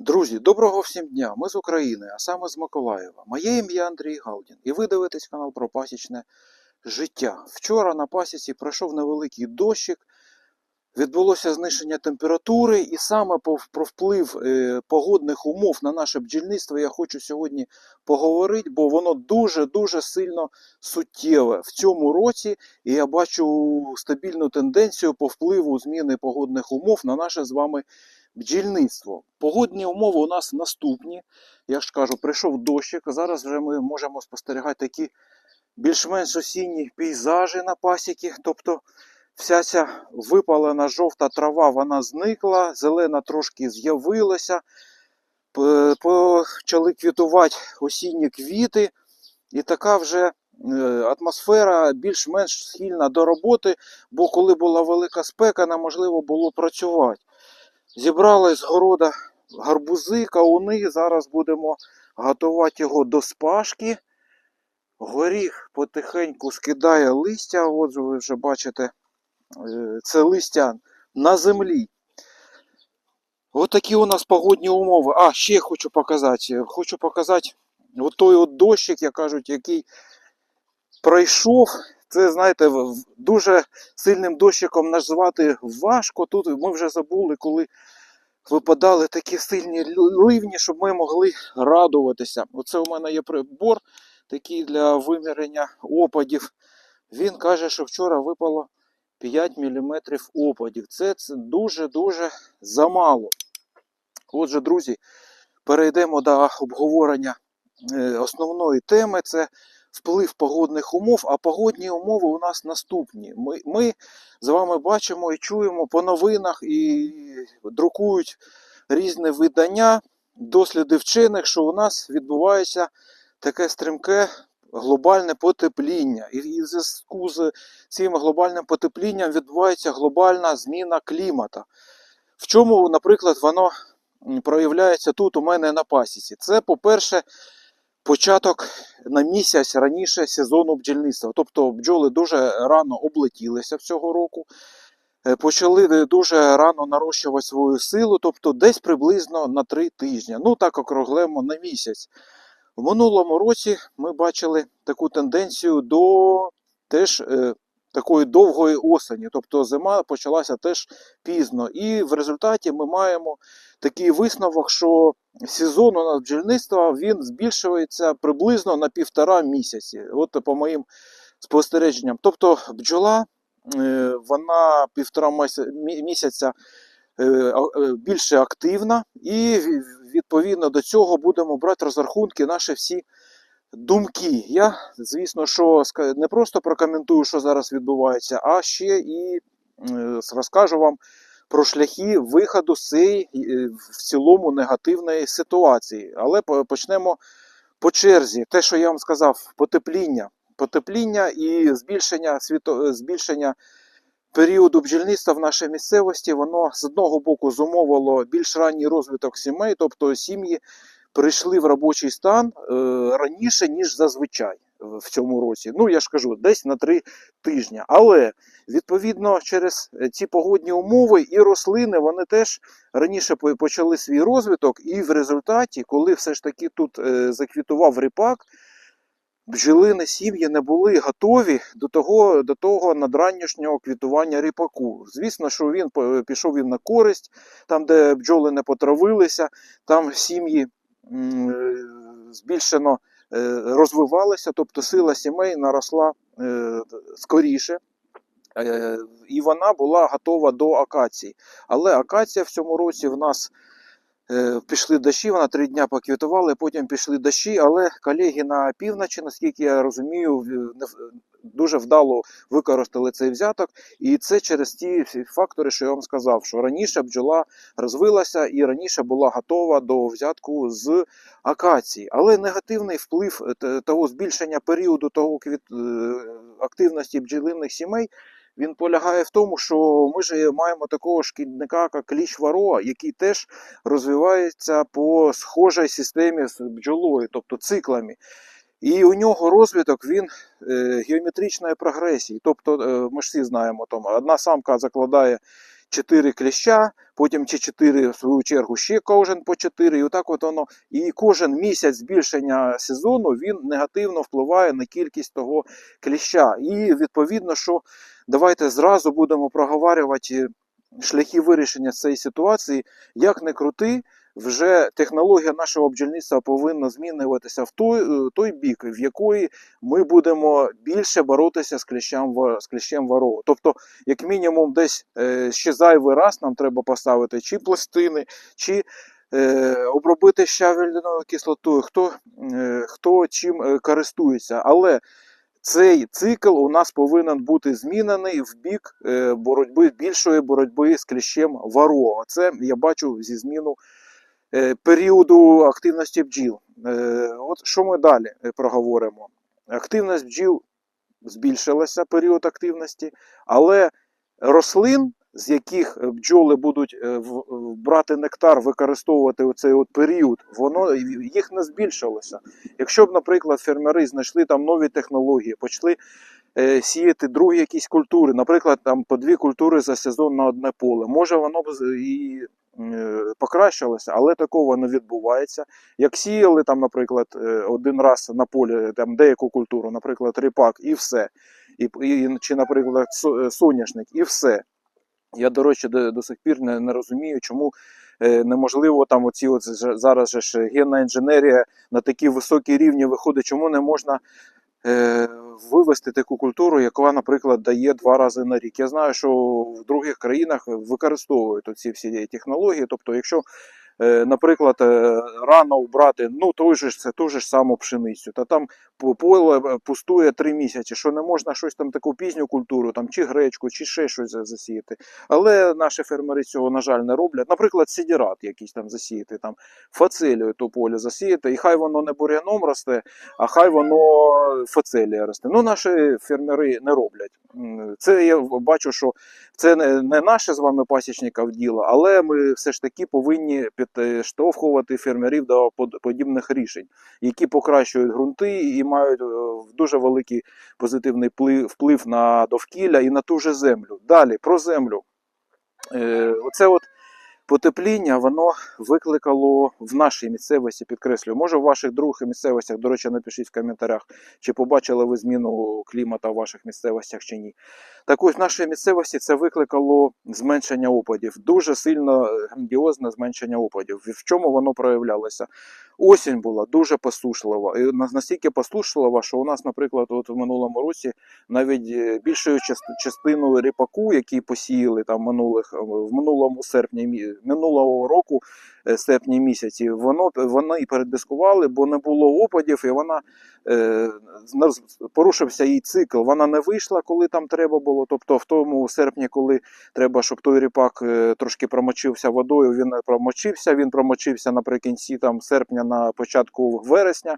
Друзі, доброго всім дня! Ми з України, а саме з Миколаєва. Моє ім'я Андрій Галдін, і ви дивитесь канал про пасічне життя. Вчора на пасіці пройшов невеликий дощик, відбулося зниження температури, і саме про вплив е, погодних умов на наше бджільництво я хочу сьогодні поговорити, бо воно дуже-дуже сильно суттєве в цьому році, і я бачу стабільну тенденцію по впливу зміни погодних умов на наше з вами бджільництво. Погодні умови у нас наступні. Я ж кажу, прийшов дощик. Зараз вже ми можемо спостерігати такі більш-менш осінні пейзажі на пасіки. Тобто вся ця випалена жовта трава вона зникла, зелена трошки з'явилася. Почали квітувати осінні квіти, і така вже е, атмосфера більш-менш схильна до роботи, бо коли була велика спека, неможливо було працювати. Зібрали з города гарбузи, кауни. Зараз будемо готувати його до спашки. Горіх потихеньку скидає листя. От ви вже бачите, е, це листя на землі. От такі у нас погодні умови. А, ще хочу показати. Хочу показати от той от дощик, як кажуть, який пройшов. Це, знаєте, дуже сильним дощиком назвати важко. Тут ми вже забули, коли випадали такі сильні ливні, щоб ми могли радуватися. Оце у мене є прибор такий для виміряння опадів. Він каже, що вчора випало 5 мм опадів. Це, це дуже-дуже замало. Отже, друзі, перейдемо до обговорення е, основної теми. Це вплив погодних умов, а погодні умови у нас наступні. Ми, ми з вами бачимо і чуємо по новинах і друкують різні видання, досліди вчених, що у нас відбувається таке стрімке глобальне потепління. І в зв'язку з цим глобальним потеплінням відбувається глобальна зміна клімата. В чому, наприклад, воно проявляється тут у мене на пасіці? Це, по-перше, початок на місяць раніше сезону бджільництва. Тобто бджоли дуже рано облетілися цього року, е, почали дуже рано нарощувати свою силу, тобто десь приблизно на 3 тижні. Ну так округлимо на місяць. В минулому році ми бачили таку тенденцію до теж е, такої довгої осені, тобто зима почалася теж пізно. І в результаті ми маємо такий висновок, що сезон у нас бджільництва він збільшується приблизно на півтора місяці. От по моїм спостереженням. Тобто бджола е, вона півтора місяця е, е, більше активна, і відповідно до цього будемо брати розрахунки наші всі думки. Я, звісно, що не просто прокоментую, що зараз відбувається, а ще і е, розкажу вам про шляхи виходу з цієї е, в цілому негативної ситуації. Але почнемо по черзі. Те, що я вам сказав, потепління. Потепління і збільшення світо... збільшення періоду бджільництва в нашій місцевості, воно з одного боку зумовило більш ранній розвиток сімей, тобто сім'ї прийшли в робочий стан е, раніше, ніж зазвичай в цьому році. Ну, я ж кажу, десь на три тижні. Але відповідно через е, ці погодні умови і рослини вони теж раніше почали свій розвиток, і в результаті, коли все ж таки тут е, заквітував ріпак, бджолини сім'ї не були готові до того, до того надранішнього квітування ріпаку. Звісно, що він пішов він на користь, там, де бджоли не потравилися, там сім'ї е, збільшено розвивалася, розвивалися, тобто сила сімей наросла е, скоріше. Е, І вона була готова до акації. Але акація в цьому році в нас е, пішли дощі, вона три дня поквітувала, потім пішли дощі, але колеги на півночі, наскільки я розумію, дуже вдало використали цей взяток. І це через ті фактори, що я вам сказав, що раніше бджола розвилася і раніше була готова до взятку з акації. Але негативний вплив е, того збільшення періоду того е, активності бджолиних сімей. Він полягає в тому, що ми ж маємо такого шкідника, як кліщ вароа, який теж розвивається по схожій системі з бджолою, тобто циклами. І у нього розвиток він е, геометричної прогресії. Тобто, е, ми ж всі знаємо, там, одна самка закладає 4 кліща, потім чи 4, в свою чергу, ще кожен по 4, і отак от воно. І кожен місяць збільшення сезону він негативно впливає на кількість того кліща. І відповідно, що давайте зразу будемо проговорювати шляхи вирішення цієї ситуації, як не крути. Вже технологія нашого бджільництва повинна змінюватися в той, е, той бік, в якої ми будемо більше боротися з кліщем, з кліщем ворогу. Тобто, як мінімум, десь е, ще зайвий раз нам треба поставити чи пластини, чи е, обробити щавельною кислотою, хто, хто чим користується. Але цей цикл у нас повинен бути змінений в бік е, боротьби, більшої боротьби з кліщем ворога. Це я бачу зі зміну е, періоду активності бджіл. Е, От що ми далі проговоримо? Активність бджіл збільшилася, період активності, але рослин, з яких е, бджоли будуть е, брати нектар, використовувати у цей от період, воно їх не збільшилося. Якщо б, наприклад, фермери знайшли там нові технології, почали е, сіяти другі якісь культури, наприклад, там по дві культури за сезон на одне поле, може воно б і покращилося, але такого не відбувається. Як сіяли там, наприклад, один раз на полі там деяку культуру, наприклад, ріпак, і все. І, і, чи, наприклад, соняшник, і все. Я, до речі, до, до сих пір не, не розумію, чому е, неможливо там оці от зараз ж генна інженерія на такі високі рівні виходить, чому не можна е, вивести таку культуру, яка, наприклад, дає два рази на рік. Я знаю, що в других країнах використовують ці всі технології. Тобто, якщо, наприклад, е, рано убрати, ну же ж ту ж саму пшеницю, та там поле е, пустує три місяці, що не можна щось там таку пізню культуру, там чи гречку, чи ще щось засіяти. Але наші фермери цього, на жаль, не роблять. Наприклад, сідірат якийсь там засіяти, там фацелію то поле засіяти, і хай воно не бур'яном росте, а хай воно фацелія росте. Ну, наші фермери не роблять. Це я бачу, що це не, наше з вами пасічників діло, але ми все ж таки повинні підштовхувати фермерів до подібних рішень, які покращують ґрунти і мають е, дуже великий позитивний вплив, вплив на довкілля і на ту же землю. Далі про землю. Е, Оце от потепління воно викликало в нашій місцевості, підкреслюю, може в ваших других місцевостях, до речі, напишіть в коментарях, чи побачили ви зміну клімату в ваших місцевостях чи ні. Так ось в нашій місцевості це викликало зменшення опадів, дуже сильно е, грандіозне зменшення опадів. В чому воно проявлялося? Осінь була дуже посушлива. І на- настільки посушлива, що у нас, наприклад, от в минулому році навіть е, більшою частиною ріпаку, який посіяли там минулих в минулому серпні минулого року, серпні місяці, воно вони передискували, бо не було опадів, і вона е, порушився її цикл. Вона не вийшла, коли там треба було. Тобто, в тому серпні, коли треба, щоб той ріпак е, трошки промочився водою, він промочився. Він промочився наприкінці там серпня, на початку вересня.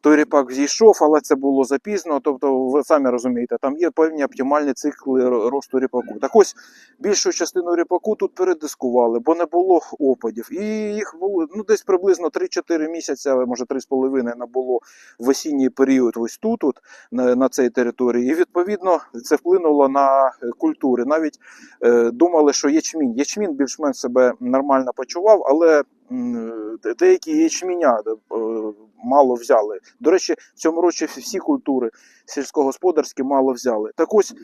Той ріпак зійшов, але це було запізно. Тобто, ви самі розумієте, там є певні оптимальні цикли росту ріпаку. Так ось більшу частину ріпаку тут передискували, бо не було опадів. І їх було ну, десь приблизно 3-4 місяці, може 3,5 не було в осінній період ось тут, от, на, на цій території. І відповідно це вплинуло на е, культури. Навіть е, думали, що ячмінь. Ячмінь більш-менш себе нормально почував, але де- деякі ячміня е, мало взяли. До речі, в цьому році всі культури сільськогосподарські мало взяли. Так ось.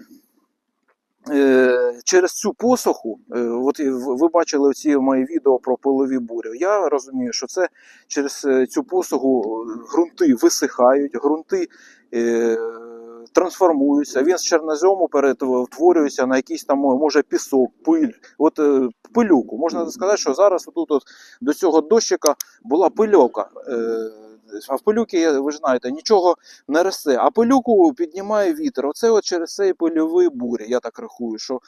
Е, Через цю посуху, е, от ви бачили ці мої відео про пилові бурі. Я розумію, що це через е, цю посуху ґрунти висихають, ґрунти трансформуються. Він з чорнозему перетворюється на якийсь там може пісок, пиль, от пилюку. Можна сказати, що зараз тут до цього дощика була пильока. А в пилюки, ви ж знаєте, нічого не росте. А пилюку піднімає вітер. Оце от через цей пильовий бурі, я так рахую, що е,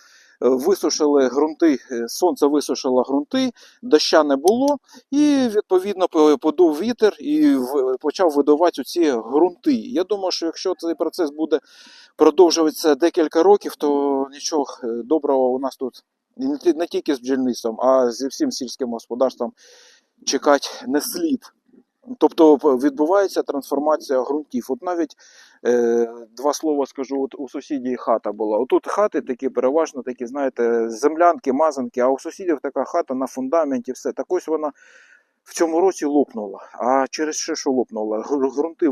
висушили ґрунти, е, сонце висушило ґрунти, доща не було, і відповідно подув вітер і почав видавати ці ґрунти. Я думаю, що якщо цей процес буде продовжуватися декілька років, то нічого е, доброго у нас тут не тільки з бджільництвом, а зі всім сільським господарством чекати не слід. Тобто відбувається трансформація ґрунтів. От навіть е, два слова скажу, от у сусідів хата була. Отут хати такі переважно такі, знаєте, землянки, мазанки, а у сусідів така хата на фундаменті, все. Так ось вона в цьому році лопнула. А через що що лопнула? Гру- Ґрунти е,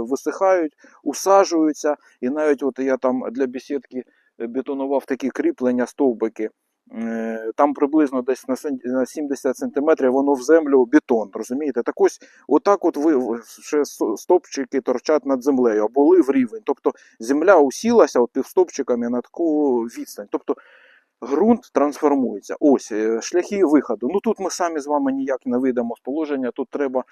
висихають, усаджуються. І навіть от я там для бесідки е, бетонував такі кріплення, стовбики. Е, Там приблизно десь на 70 сантиметрів воно в землю бетон, розумієте? Так ось отак от ви ще стовпчики торчать над землею, а були в рівень. Тобто земля усілася от півстовпчиками на таку відстань. Тобто ґрунт трансформується. Ось е, шляхи виходу. Ну тут ми самі з вами ніяк не вийдемо з положення. Тут треба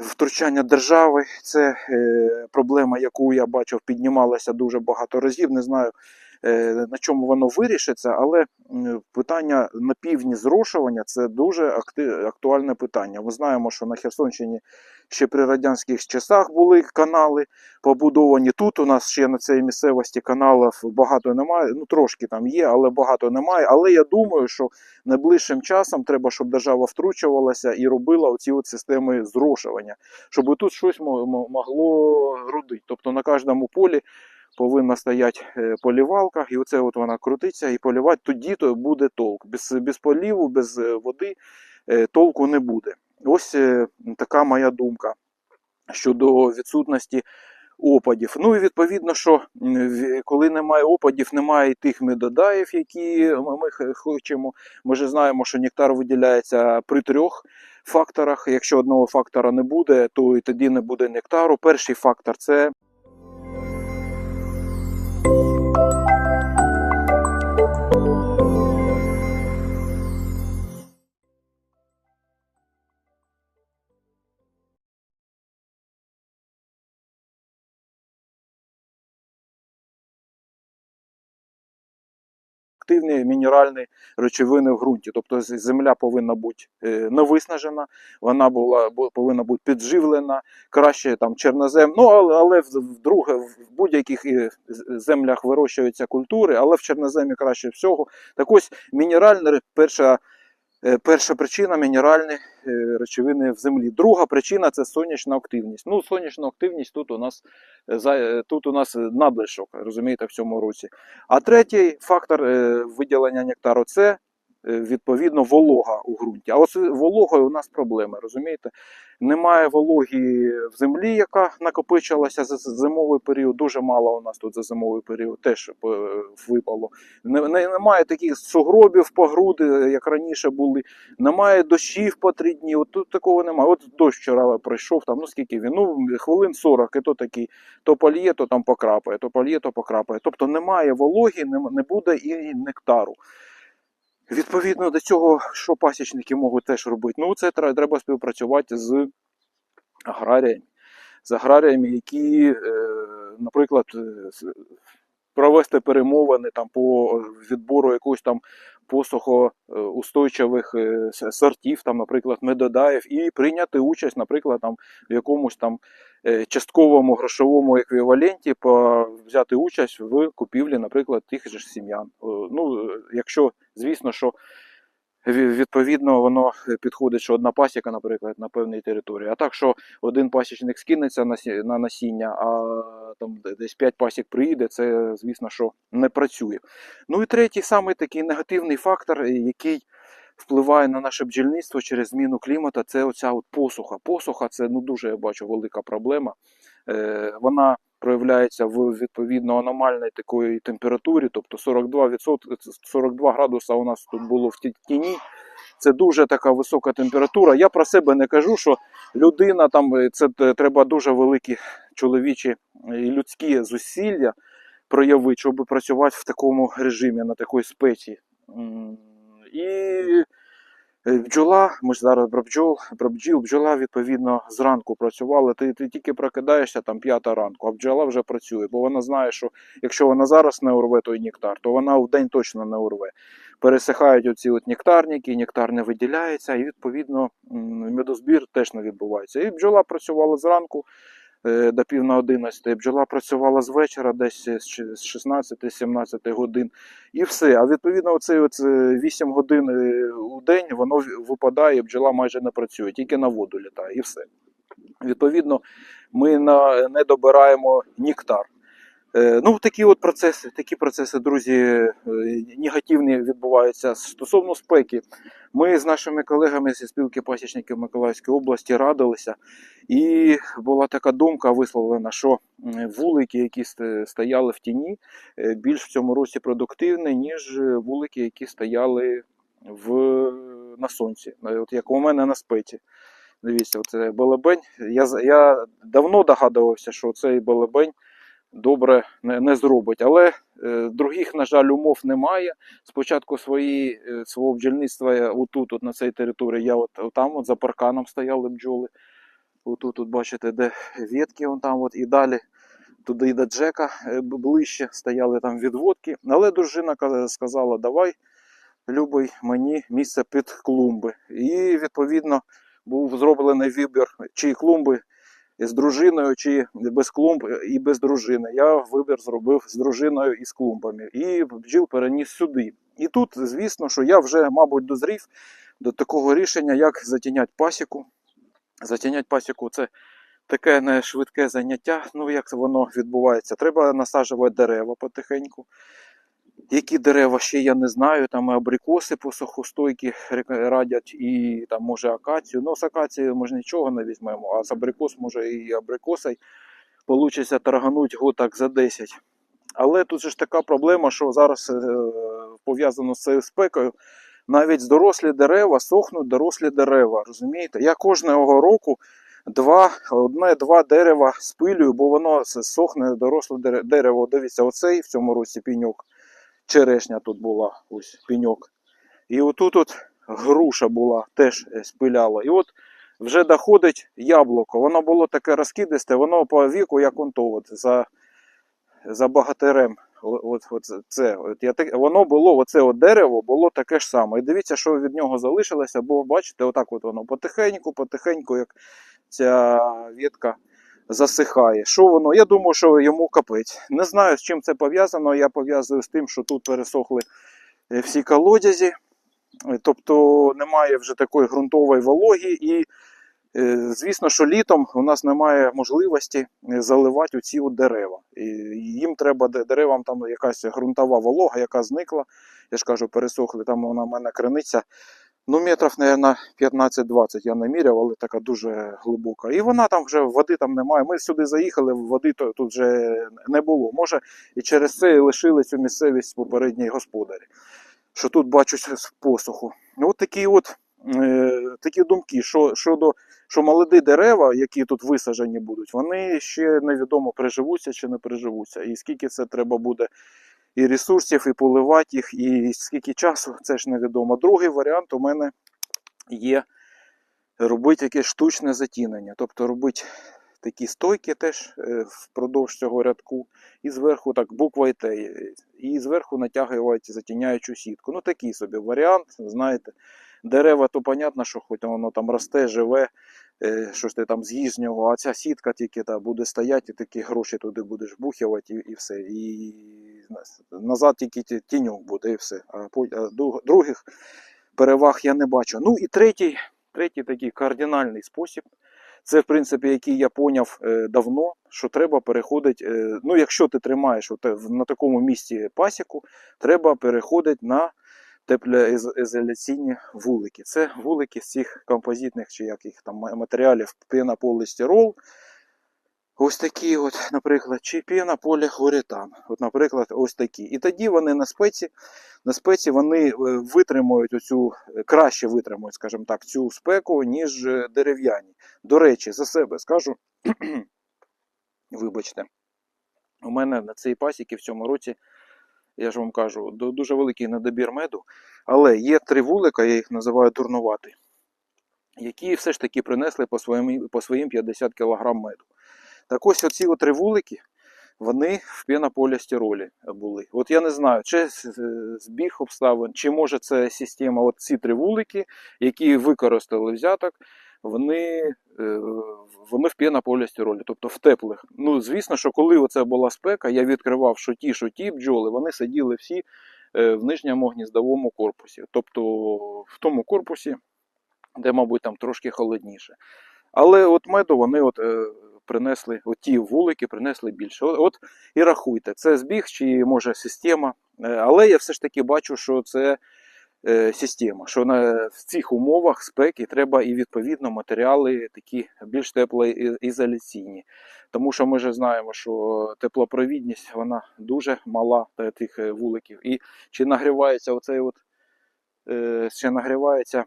втручання держави. Це е, проблема, яку я бачив, піднімалася дуже багато разів. Не знаю. Е, На чому воно вирішиться, але питання на півдні зрошування це дуже актуальне питання. Ми знаємо, що на Херсонщині ще при радянських часах були канали побудовані. Тут у нас ще на цій місцевості каналів багато немає. Ну трошки там є, але багато немає. Але я думаю, що найближчим часом треба, щоб держава втручувалася і робила оці от системи зрошування, щоб тут щось мо- мо- могло родити. Тобто на кожному полі. Повинна стояти е, полівалка, і оце от вона крутиться і полівати. Тоді то буде толк. Без, без поліву, без е, води е, толку не буде. Ось така моя думка щодо відсутності опадів. Ну і відповідно, що коли немає опадів, немає і тих медодаїв, які ми хочемо. Ми ж знаємо, що нектар виділяється при трьох факторах. Якщо одного фактора не буде, то і тоді не буде нектару. Перший фактор це активні мінеральні речовини в ґрунті. Тобто земля повинна бути е, не виснажена, вона була бу- повинна бути підживлена, краще там чернозем. Ну але, вдруге в будь-яких е, землях вирощуються культури, але в чорноземі краще всього. Так ось мінеральна перша. Е, Перша причина мінеральні е, речовини в землі. Друга причина це сонячна активність. Ну, сонячна активність тут у нас е, тут у нас надлишок, розумієте, в цьому році. А третій фактор виділення нектару це відповідно волога у ґрунті. А ось вологою у нас проблеми, розумієте? Немає вологі в землі, яка накопичилася за зимовий період. Дуже мало у нас тут за зимовий період теж е, випало. Не- не- Немає таких сугробів по груди, як раніше були. Немає дощів по три дні. От тут такого немає. От дощ вчора пройшов, там, ну скільки він? Ну, хвилин 40, і то такий то польє, то там покрапає, то польє, то покрапає. Тобто немає вологі, не буде і нектару. Відповідно до цього, що пасічники можуть теж робити? Ну, це треба співпрацювати з аграріями, з аграріями, які, е, наприклад, е, провести перемовини там по відбору якогось там посухоустойчивих е, сортів, там, наприклад, медодаїв, і прийняти участь, наприклад, там в якомусь там е, частковому грошовому еквіваленті по взяти участь в купівлі, наприклад, тих же сім'ян. Е, Ну, е, якщо, звісно, що відповідно воно підходить, що одна пасіка, наприклад, на певній території. А так, що один пасічник скинеться на насіння, а там десь 5 пасік приїде, це, звісно, що не працює. Ну і третій самий такий негативний фактор, який впливає на наше бджільництво через зміну клімату, це оця от посуха. Посуха це ну дуже я бачу велика проблема. Е, вона проявляється в відповідно аномальній такої температурі, тобто 42%, 42 градуса у нас тут було в ті- тіні. Це дуже така висока температура. Я про себе не кажу, що людина там е, це треба дуже великі чоловічі і людські зусилля проявити, щоб працювати в такому режимі, на такій спеці. І е, бджола, ми ж зараз про бджол, про бджіл, бджола відповідно зранку працювала. Ти, ти тільки прокидаєшся там п'ята ранку, а бджола вже працює, бо вона знає, що якщо вона зараз не урве той нектар, то вона в день точно не урве. Пересихають оці от нектарники, нектар не виділяється, і відповідно медозбір теж не відбувається. І бджола працювала зранку. Е, до пів на 11. Бджола працювала з вечора, десь з 16-17 годин. І все. А відповідно, от е, 8 годин е, у день воно випадає, бджола майже не працює, тільки на воду літає, і все. Відповідно, ми не добираємо нектар. Е, Ну, такі от процеси, такі процеси, друзі, е, негативні відбуваються. Стосовно спеки, ми з нашими колегами зі спілки пасічників Миколаївської області радилися, і була така думка висловлена, що вулики, які стояли в тіні, е, більш в цьому році продуктивні, ніж вулики, які стояли в, на сонці, от як у мене на спеці. Дивіться, оце балабень. Я, я давно догадувався, що цей балабень добре не, зробить. Але е, других, на жаль, умов немає. Спочатку свої, е, свого бджільництва я отут, от на цій території, я от, там от за парканом стояли бджоли. Отут, от, бачите, де ветки, вон там, от, і далі туди до Джека е, ближче стояли там відводки. Але дружина сказала, давай, любий, мені місце під клумби. І відповідно був зроблений вибір, чи клумби з дружиною, чи без клумб і без дружини. Я вибір зробив з дружиною і з клумбами. І бджіл переніс сюди. І тут, звісно, що я вже, мабуть, дозрів до такого рішення, як затінять пасіку. Затінять пасіку це таке не швидке заняття. Ну, як воно відбувається? Треба насаджувати дерева потихеньку. Які дерева ще я не знаю, там абрикоси посухостойкі радять, і там може акацію. Ну, з акації ми нічого не візьмемо, а з абрикос може і абрикосой получиться торгануть год так за 10. Але тут же ж така проблема, що зараз е, пов'язано з цією спекою. Навіть дорослі дерева сохнуть дорослі дерева. Розумієте? Я кожного року два, одне-два дерева спилюю, бо воно сохне доросле дерево. Дивіться, оцей в цьому році піньок. Черешня тут була, ось піньок. І отут от груша була, теж е, спиляла. І от вже доходить яблуко. Воно було таке розкидисте, воно по віку, як он то, от, за, за багатирем. От, от це, от я так, воно було, оце от дерево було таке ж саме. І дивіться, що від нього залишилося, бо бачите, отак от воно потихеньку, потихеньку, як ця ветка засихає. Що воно? Я думаю, що йому капець. Не знаю, з чим це пов'язано. Я пов'язую з тим, що тут пересохли е, всі колодязі. Е, Тобто немає вже такої ґрунтової вологі, і е, звісно, що літом у нас немає можливості заливати оці от дерева. І їм треба деревам там якась ґрунтова волога, яка зникла. Я ж кажу, пересохли. Там вона в мене криниця. Ну, метрів, мабуть, 15-20 я не міряв, але така дуже глибока. І вона там вже води там немає. Ми сюди заїхали, води тут вже не було. Може, і через це лишили цю місцевість попередній господарі. Що тут бачу з посуху. От такі от е, такі думки, що щодо що молоді дерева, які тут висаджені будуть, вони ще невідомо приживуться чи не приживуться. І скільки це треба буде і ресурсів, і поливати їх, і скільки часу, це ж невідомо. Другий варіант у мене є робити якесь штучне затінення. Тобто робити такі стойки теж е, впродовж цього рядку, і зверху так буква Т, е, і зверху натягувати затіняючу сітку. Ну такий собі варіант, знаєте. Дерева, то понятно, що хоч воно там росте, живе, що ж ти там з нього, а ця сітка тільки та буде стояти, і такі гроші туди будеш бухувати, і, і все. І назад тільки тіньок буде, і все. А, других переваг я не бачу. Ну і третій, третій такий кардинальний спосіб. Це, в принципі, який я поняв е, давно, що треба переходити. Е, ну, якщо ти тримаєш е, на такому місці пасіку, треба переходити на теплоізоляційні вулики. Це вулики з цих композитних чи яких там ма- матеріалів пенополістирол. Ось такі, от, наприклад, чи пенополіуретан. От, наприклад, ось такі. І тоді вони на спеці, на спеці вони е, витримують оцю, е, краще витримують, скажімо так, цю спеку, ніж е, дерев'яні. До речі, за себе скажу, вибачте, у мене на цій пасіки в цьому році, я ж вам кажу, дуже великий недобір меду, але є три вулика, я їх називаю дурнувати, які все ж таки принесли по своїм, по своїм 50 кг меду. Так ось оці три вулики, вони в пенополістиролі були. От я не знаю, чи збіг обставин, чи може це система, от ці три вулики, які використали взяток, вони, е, вони в пінополістиролі, тобто в теплих. Ну, звісно, що коли оце була спека, я відкривав, що ті, що ті бджоли, вони сиділи всі е, в нижньому гніздовому корпусі. Тобто в тому корпусі, де, мабуть, там трошки холодніше. Але от меду вони от, е, принесли, от ті вулики принесли більше. От, от і рахуйте, це збіг чи може система. Але я все ж таки бачу, що це система, що на, в цих умовах спеки треба і відповідно матеріали такі більш теплоізоляційні. Тому що ми ж знаємо, що теплопровідність вона дуже мала тих е, вуликів. І чи нагрівається оцей от, е, чи нагрівається е,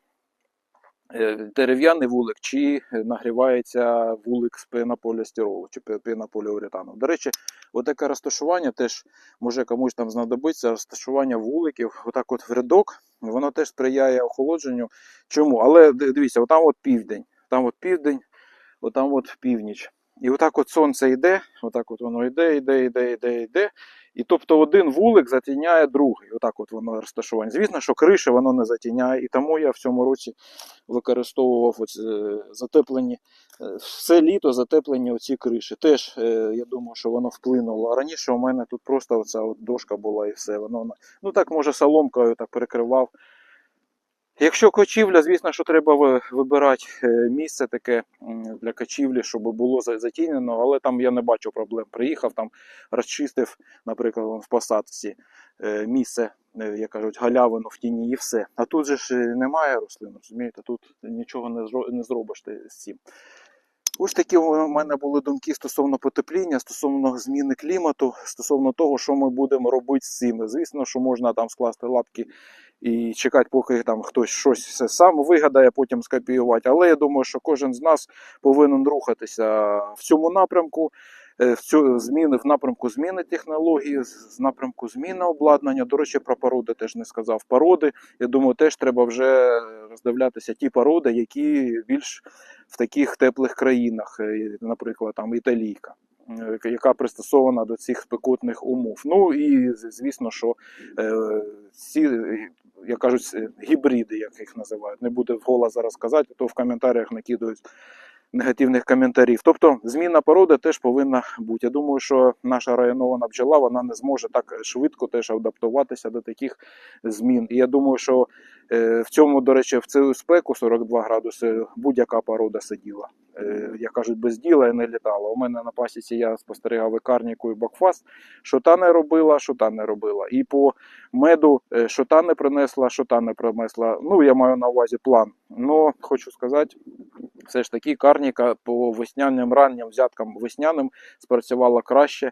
дерев'яний вулик, чи нагрівається вулик з пенополістиролу чи пе- пенополіуретану. До речі, отаке розташування теж може комусь там знадобиться розташування вуликів, отак от в рядок, воно теж сприяє охолодженню. Чому? Але дивіться, отам от південь, там от південь, отам от північ. І отак от сонце йде, отак от воно йде, йде, йде, йде, йде. І тобто один вулик затіняє другий. Отак от воно розташування. Звісно, що криша воно не затіняє, і тому я в цьому році використовував оці, е, затеплені е, все літо затеплені оці криші. Теж е, я думаю, що воно вплинуло. А раніше у мене тут просто оця от дошка була і все. Воно ну так може соломкою так перекривав. Якщо кочівля, звісно, що треба вибирати е, місце таке для кочівлі, щоб було за- затінено, але там я не бачу проблем. Приїхав там, розчистив, наприклад, в посадці е, місце, е, як кажуть, галявину в тіні і все. А тут же ж немає рослин, розумієте, тут нічого не зробиш ти з цим. Ось такі у мене були думки стосовно потепління, стосовно зміни клімату, стосовно того, що ми будемо робити з цим. Звісно, що можна там скласти лапки і чекати, поки там хтось щось все сам вигадає, потім скопіювати. Але я думаю, що кожен з нас повинен рухатися в цьому напрямку. е, В цю зміни в напрямку зміни технології, з напрямку зміни обладнання. До речі, про породи теж не сказав. Породи, я думаю, теж треба вже роздивлятися ті породи, які більш в таких теплих країнах, е, наприклад, там італійка, е, яка пристосована до цих спекотних умов. Ну і звісно, що ці, як кажуть, е, гібриди, як їх називають, не буде вголос зараз казати, то в коментарях накидають негативних коментарів. Тобто зміна породи теж повинна бути. Я думаю, що наша районована бджола вона не зможе так швидко теж адаптуватися до таких змін. І я думаю, що е, в цьому, до речі, в цю спеку 42 градуси будь-яка порода сиділа. Е, як кажуть, без діла і не літала. У мене на пасіці я спостерігав і карніку, і бакфаст. Що та не робила, що та не робила. І по меду, е, що та не принесла, що та не принесла. Ну, я маю на увазі план. Ну, хочу сказати, все ж таки карніка по весняним раннім взяткам весняним спрацювала краще,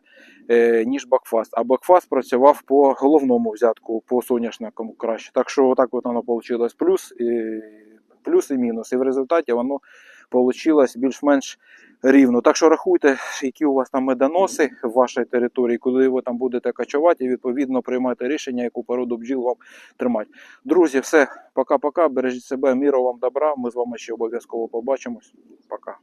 е, ніж бакфаст. А бакфаст працював по головному взятку, по соняшнику краще. Так що отак от воно вийшло плюс, плюс і мінус. І в результаті воно вийшло більш-менш рівно. Так що рахуйте, які у вас там медоноси в вашій території, куди ви там будете качувати, і відповідно приймайте рішення, яку породу бджіл вам тримати. Друзі, все, пока-пока. Бережіть себе, міру вам добра. Ми з вами ще обов'язково побачимось. Пока.